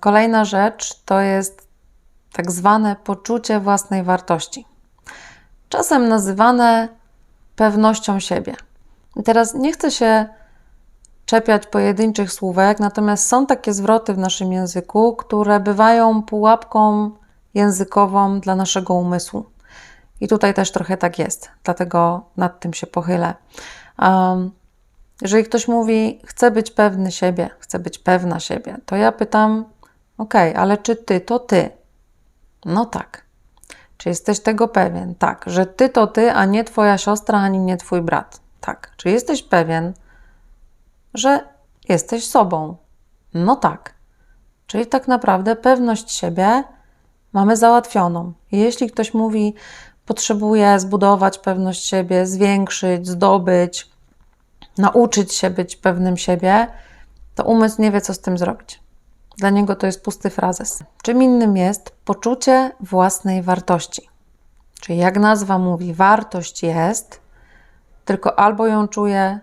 Kolejna rzecz to jest tak zwane poczucie własnej wartości. Czasem nazywane pewnością siebie. I teraz nie chcę się czepiać pojedynczych słówek, natomiast są takie zwroty w naszym języku, które bywają pułapką językową dla naszego umysłu. I tutaj też trochę tak jest, dlatego nad tym się pochylę. Um, jeżeli ktoś mówi, chcę być pewny siebie, chcę być pewna siebie, to ja pytam, ok, ale czy ty to ty? No tak. Czy jesteś tego pewien? Tak, że ty to ty, a nie twoja siostra, ani nie twój brat. Tak. Czy jesteś pewien, że jesteś sobą? No tak. Czyli tak naprawdę pewność siebie mamy załatwioną. Jeśli ktoś mówi, potrzebuje zbudować pewność siebie, zwiększyć, zdobyć, nauczyć się być pewnym siebie, to umysł nie wie, co z tym zrobić. Dla niego to jest pusty frazes. Czym innym jest poczucie własnej wartości. Czyli jak nazwa mówi, wartość jest, tylko albo ją czuje,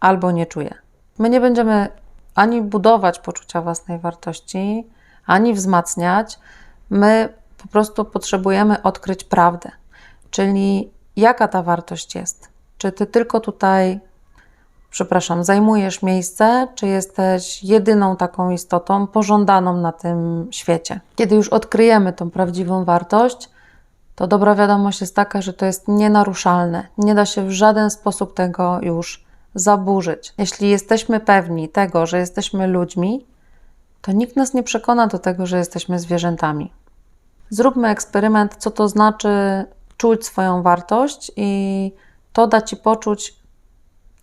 albo nie czuje. My nie będziemy ani budować poczucia własnej wartości, ani wzmacniać. My po prostu potrzebujemy odkryć prawdę, czyli jaka ta wartość jest. Czy ty tylko tutaj przepraszam, zajmujesz miejsce, czy jesteś jedyną taką istotą pożądaną na tym świecie. Kiedy już odkryjemy tą prawdziwą wartość, to dobra wiadomość jest taka, że to jest nienaruszalne. Nie da się w żaden sposób tego już zaburzyć. Jeśli jesteśmy pewni tego, że jesteśmy ludźmi, to nikt nas nie przekona do tego, że jesteśmy zwierzętami. Zróbmy eksperyment, co to znaczy czuć swoją wartość, i to da ci poczuć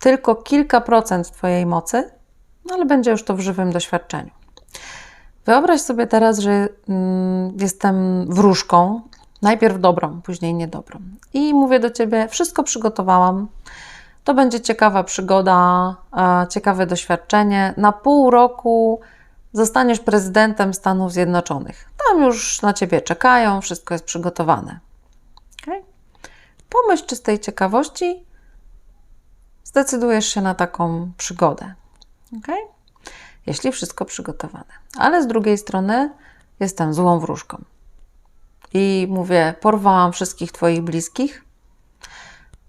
tylko kilka procent Twojej mocy, no ale będzie już to w żywym doświadczeniu. Wyobraź sobie teraz, że mm, jestem wróżką, najpierw dobrą, później niedobrą. I mówię do Ciebie, wszystko przygotowałam. To będzie ciekawa przygoda, e, ciekawe doświadczenie. Na pół roku zostaniesz prezydentem Stanów Zjednoczonych. Tam już na Ciebie czekają, wszystko jest przygotowane. Okay? Pomyśl, czy z tej ciekawości zdecydujesz się na taką przygodę. Ok? Jeśli wszystko przygotowane. Ale z drugiej strony jestem złą wróżką. I mówię, porwałam wszystkich Twoich bliskich.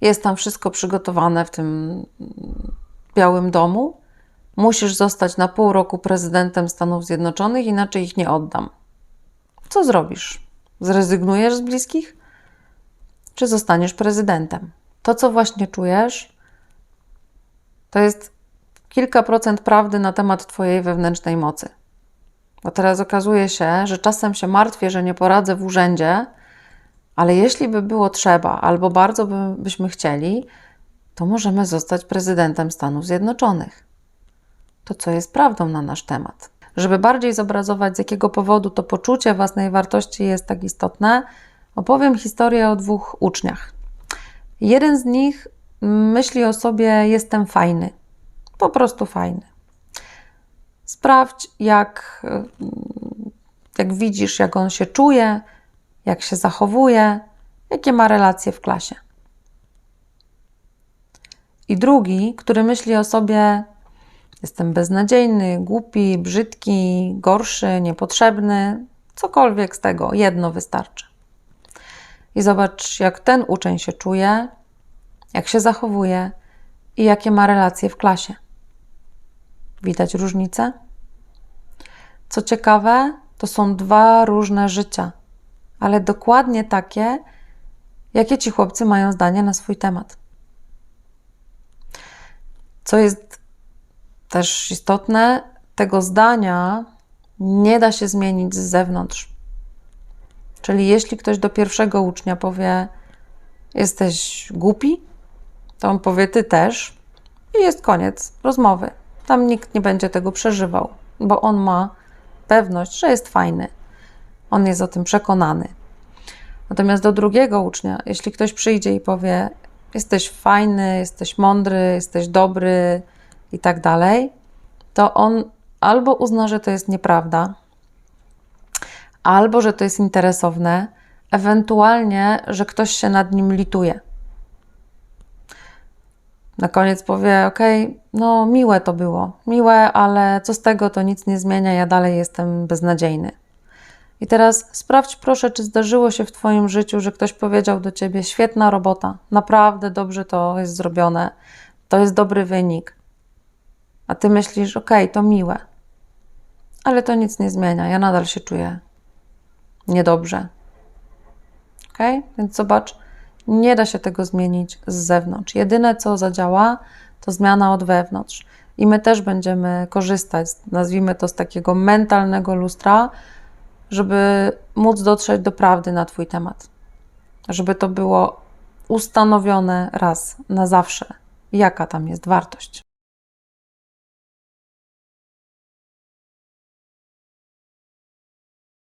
Jest tam wszystko przygotowane w tym Białym Domu. Musisz zostać na pół roku prezydentem Stanów Zjednoczonych, inaczej ich nie oddam. Co zrobisz? Zrezygnujesz z bliskich? Czy zostaniesz prezydentem? To, co właśnie czujesz, to jest kilka procent prawdy na temat Twojej wewnętrznej mocy. Bo teraz okazuje się, że czasem się martwię, że nie poradzę w urzędzie, ale jeśli by było trzeba, albo bardzo by, byśmy chcieli, to możemy zostać prezydentem Stanów Zjednoczonych. To, co jest prawdą na nasz temat. Żeby bardziej zobrazować, z jakiego powodu to poczucie własnej wartości jest tak istotne, opowiem historię o dwóch uczniach. Jeden z nich myśli o sobie: Jestem fajny, po prostu fajny. Sprawdź, jak, jak widzisz, jak on się czuje, jak się zachowuje, jakie ma relacje w klasie. I drugi, który myśli o sobie: Jestem beznadziejny, głupi, brzydki, gorszy, niepotrzebny, cokolwiek z tego, jedno wystarczy. I zobacz, jak ten uczeń się czuje, jak się zachowuje i jakie ma relacje w klasie. Widać różnicę? Co ciekawe, to są dwa różne życia, ale dokładnie takie, jakie ci chłopcy mają zdanie na swój temat. Co jest też istotne, tego zdania nie da się zmienić z zewnątrz. Czyli jeśli ktoś do pierwszego ucznia powie: Jesteś głupi, to on powie ty też i jest koniec rozmowy. Tam nikt nie będzie tego przeżywał, bo on ma pewność, że jest fajny. On jest o tym przekonany. Natomiast do drugiego ucznia, jeśli ktoś przyjdzie i powie: Jesteś fajny, jesteś mądry, jesteś dobry i tak dalej, to on albo uzna, że to jest nieprawda, albo że to jest interesowne, ewentualnie, że ktoś się nad nim lituje Na koniec powie: OK, no miłe to było, miłe, ale co z tego, to nic nie zmienia, ja dalej jestem beznadziejny. I teraz sprawdź proszę, czy zdarzyło się w Twoim życiu, że ktoś powiedział do Ciebie: Świetna robota, naprawdę dobrze to jest zrobione, to jest dobry wynik. A Ty myślisz: OK, to miłe, ale to nic nie zmienia, ja nadal się czuję niedobrze. Ok? Więc zobacz, nie da się tego zmienić z zewnątrz. Jedyne, co zadziała, to zmiana od wewnątrz. I my też będziemy korzystać, nazwijmy to z takiego mentalnego lustra, żeby móc dotrzeć do prawdy na Twój temat. Żeby to było ustanowione raz na zawsze, jaka tam jest wartość.